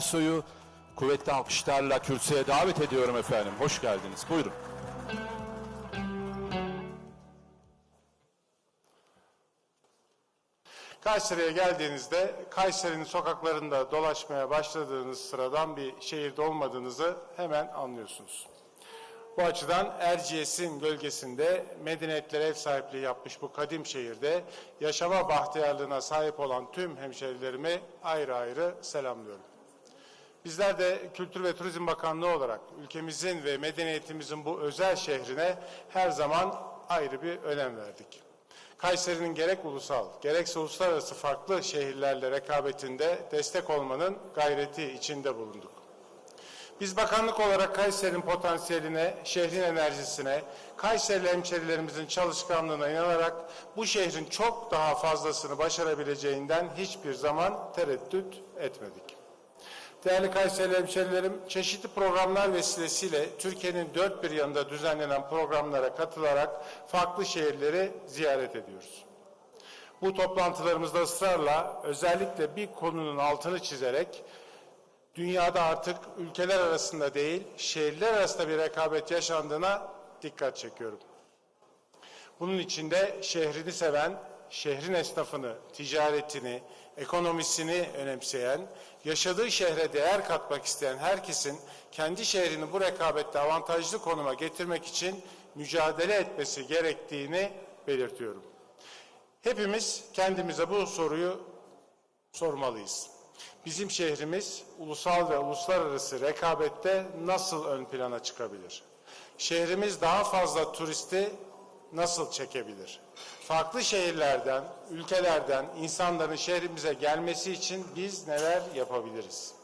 Ersoy'u kuvvetli alkışlarla kürsüye davet ediyorum efendim. Hoş geldiniz. Buyurun. Kayseri'ye geldiğinizde Kayseri'nin sokaklarında dolaşmaya başladığınız sıradan bir şehirde olmadığınızı hemen anlıyorsunuz. Bu açıdan Erciyes'in gölgesinde medeniyetlere ev sahipliği yapmış bu kadim şehirde yaşama bahtiyarlığına sahip olan tüm hemşerilerimi ayrı ayrı selamlıyorum. Bizler de Kültür ve Turizm Bakanlığı olarak ülkemizin ve medeniyetimizin bu özel şehrine her zaman ayrı bir önem verdik. Kayseri'nin gerek ulusal gerekse uluslararası farklı şehirlerle rekabetinde destek olmanın gayreti içinde bulunduk. Biz bakanlık olarak Kayseri'nin potansiyeline, şehrin enerjisine, Kayserili hemşerilerimizin çalışkanlığına inanarak bu şehrin çok daha fazlasını başarabileceğinden hiçbir zaman tereddüt etmedik. Değerli Kayserili hemşerilerim, çeşitli programlar vesilesiyle Türkiye'nin dört bir yanında düzenlenen programlara katılarak farklı şehirleri ziyaret ediyoruz. Bu toplantılarımızda ısrarla özellikle bir konunun altını çizerek dünyada artık ülkeler arasında değil, şehirler arasında bir rekabet yaşandığına dikkat çekiyorum. Bunun içinde şehrini seven, şehrin esnafını, ticaretini, ekonomisini önemseyen, yaşadığı şehre değer katmak isteyen herkesin kendi şehrini bu rekabette avantajlı konuma getirmek için mücadele etmesi gerektiğini belirtiyorum. Hepimiz kendimize bu soruyu sormalıyız. Bizim şehrimiz ulusal ve uluslararası rekabette nasıl ön plana çıkabilir? Şehrimiz daha fazla turisti nasıl çekebilir? Farklı şehirlerden, ülkelerden insanların şehrimize gelmesi için biz neler yapabiliriz?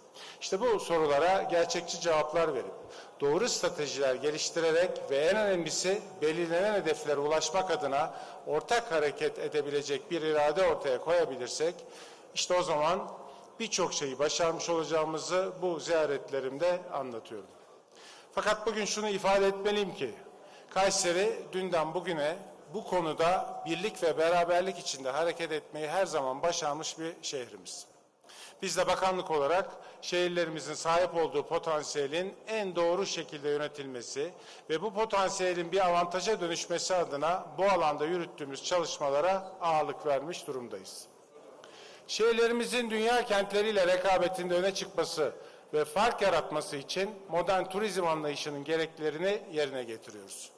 İşte bu sorulara gerçekçi cevaplar verip doğru stratejiler geliştirerek ve en önemlisi belirlenen hedeflere ulaşmak adına ortak hareket edebilecek bir irade ortaya koyabilirsek işte o zaman birçok şeyi başarmış olacağımızı bu ziyaretlerimde anlatıyorum. Fakat bugün şunu ifade etmeliyim ki Kayseri dünden bugüne bu konuda birlik ve beraberlik içinde hareket etmeyi her zaman başarmış bir şehrimiz. Biz de bakanlık olarak şehirlerimizin sahip olduğu potansiyelin en doğru şekilde yönetilmesi ve bu potansiyelin bir avantaja dönüşmesi adına bu alanda yürüttüğümüz çalışmalara ağırlık vermiş durumdayız. Şehirlerimizin dünya kentleriyle rekabetinde öne çıkması ve fark yaratması için modern turizm anlayışının gereklerini yerine getiriyoruz.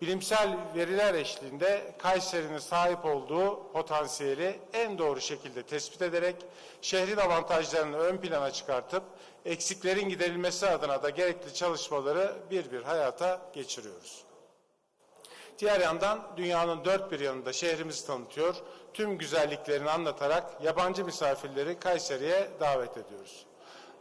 Bilimsel veriler eşliğinde Kayseri'nin sahip olduğu potansiyeli en doğru şekilde tespit ederek şehrin avantajlarını ön plana çıkartıp eksiklerin giderilmesi adına da gerekli çalışmaları bir bir hayata geçiriyoruz. Diğer yandan dünyanın dört bir yanında şehrimizi tanıtıyor, tüm güzelliklerini anlatarak yabancı misafirleri Kayseri'ye davet ediyoruz.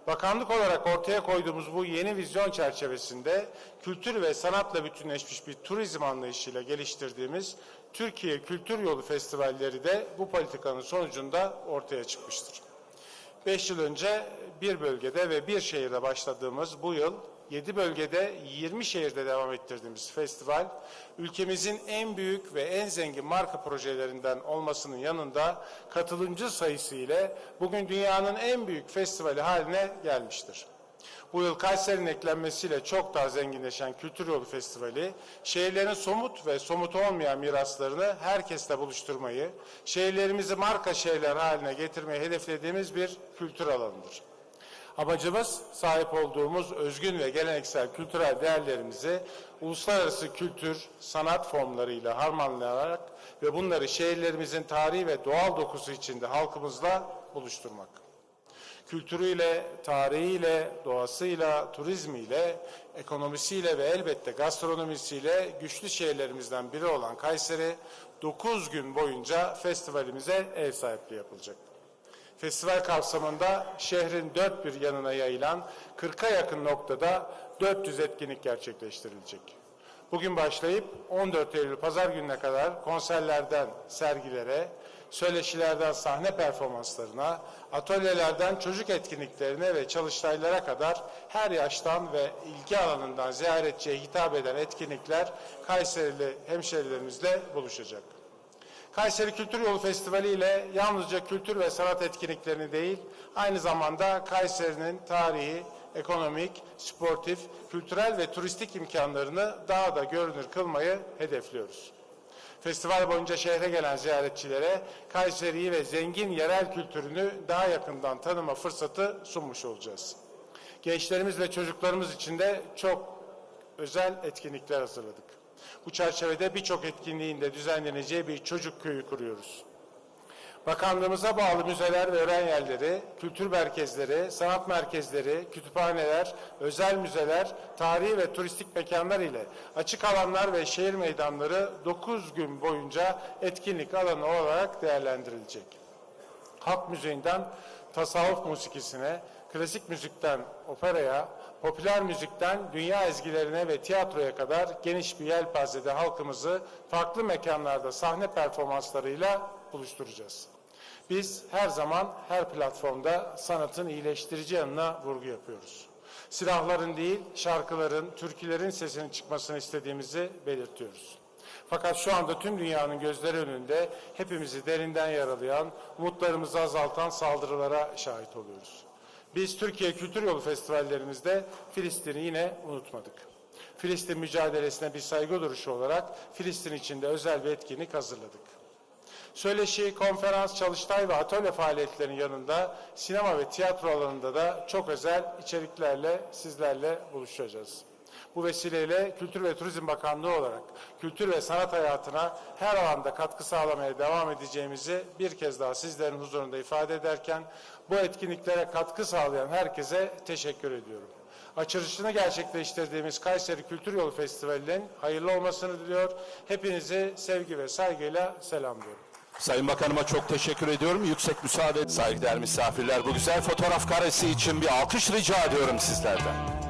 Bakanlık olarak ortaya koyduğumuz bu yeni vizyon çerçevesinde kültür ve sanatla bütünleşmiş bir turizm anlayışıyla geliştirdiğimiz Türkiye Kültür Yolu Festivalleri de bu politikanın sonucunda ortaya çıkmıştır. Beş yıl önce bir bölgede ve bir şehirde başladığımız bu yıl 7 bölgede 20 şehirde devam ettirdiğimiz festival, ülkemizin en büyük ve en zengin marka projelerinden olmasının yanında katılımcı sayısı ile bugün dünyanın en büyük festivali haline gelmiştir. Bu yıl Kayseri'nin eklenmesiyle çok daha zenginleşen Kültür Yolu Festivali, şehirlerin somut ve somut olmayan miraslarını herkesle buluşturmayı, şehirlerimizi marka şehirler haline getirmeyi hedeflediğimiz bir kültür alanıdır. Amacımız sahip olduğumuz özgün ve geleneksel kültürel değerlerimizi uluslararası kültür, sanat formlarıyla harmanlayarak ve bunları şehirlerimizin tarihi ve doğal dokusu içinde halkımızla buluşturmak. Kültürüyle, tarihiyle, doğasıyla, turizmiyle, ekonomisiyle ve elbette gastronomisiyle güçlü şehirlerimizden biri olan Kayseri 9 gün boyunca festivalimize ev sahipliği yapılacak. Festival kapsamında şehrin dört bir yanına yayılan 40'a yakın noktada 400 etkinlik gerçekleştirilecek. Bugün başlayıp 14 Eylül Pazar gününe kadar konserlerden sergilere, söyleşilerden sahne performanslarına, atölyelerden çocuk etkinliklerine ve çalıştaylara kadar her yaştan ve ilgi alanından ziyaretçiye hitap eden etkinlikler Kayserili hemşerilerimizle buluşacak. Kayseri Kültür Yolu Festivali ile yalnızca kültür ve sanat etkinliklerini değil, aynı zamanda Kayseri'nin tarihi, ekonomik, sportif, kültürel ve turistik imkanlarını daha da görünür kılmayı hedefliyoruz. Festival boyunca şehre gelen ziyaretçilere Kayseri'yi ve zengin yerel kültürünü daha yakından tanıma fırsatı sunmuş olacağız. Gençlerimiz ve çocuklarımız için de çok özel etkinlikler hazırladık. Bu çerçevede birçok etkinliğin de düzenleneceği bir çocuk köyü kuruyoruz. Bakanlığımıza bağlı müzeler ve öğren yerleri, kültür merkezleri, sanat merkezleri, kütüphaneler, özel müzeler, tarihi ve turistik mekanlar ile açık alanlar ve şehir meydanları 9 gün boyunca etkinlik alanı olarak değerlendirilecek. Halk müziğinden tasavvuf musikisine, klasik müzikten operaya, popüler müzikten dünya ezgilerine ve tiyatroya kadar geniş bir yelpazede halkımızı farklı mekanlarda sahne performanslarıyla buluşturacağız. Biz her zaman her platformda sanatın iyileştirici yanına vurgu yapıyoruz. Silahların değil, şarkıların, türkülerin sesinin çıkmasını istediğimizi belirtiyoruz. Fakat şu anda tüm dünyanın gözleri önünde hepimizi derinden yaralayan, umutlarımızı azaltan saldırılara şahit oluyoruz. Biz Türkiye Kültür Yolu Festivallerimizde Filistin'i yine unutmadık. Filistin mücadelesine bir saygı duruşu olarak Filistin için de özel bir etkinlik hazırladık. Söyleşi, konferans, çalıştay ve atölye faaliyetlerinin yanında sinema ve tiyatro alanında da çok özel içeriklerle sizlerle buluşacağız. Bu vesileyle Kültür ve Turizm Bakanlığı olarak kültür ve sanat hayatına her alanda katkı sağlamaya devam edeceğimizi bir kez daha sizlerin huzurunda ifade ederken bu etkinliklere katkı sağlayan herkese teşekkür ediyorum. Açılışını gerçekleştirdiğimiz Kayseri Kültür Yolu Festivali'nin hayırlı olmasını diliyor. Hepinizi sevgi ve saygıyla selamlıyorum. Sayın Bakanıma çok teşekkür ediyorum. Yüksek müsaade, saygıdeğer misafirler. Bu güzel fotoğraf karesi için bir alkış rica ediyorum sizlerden.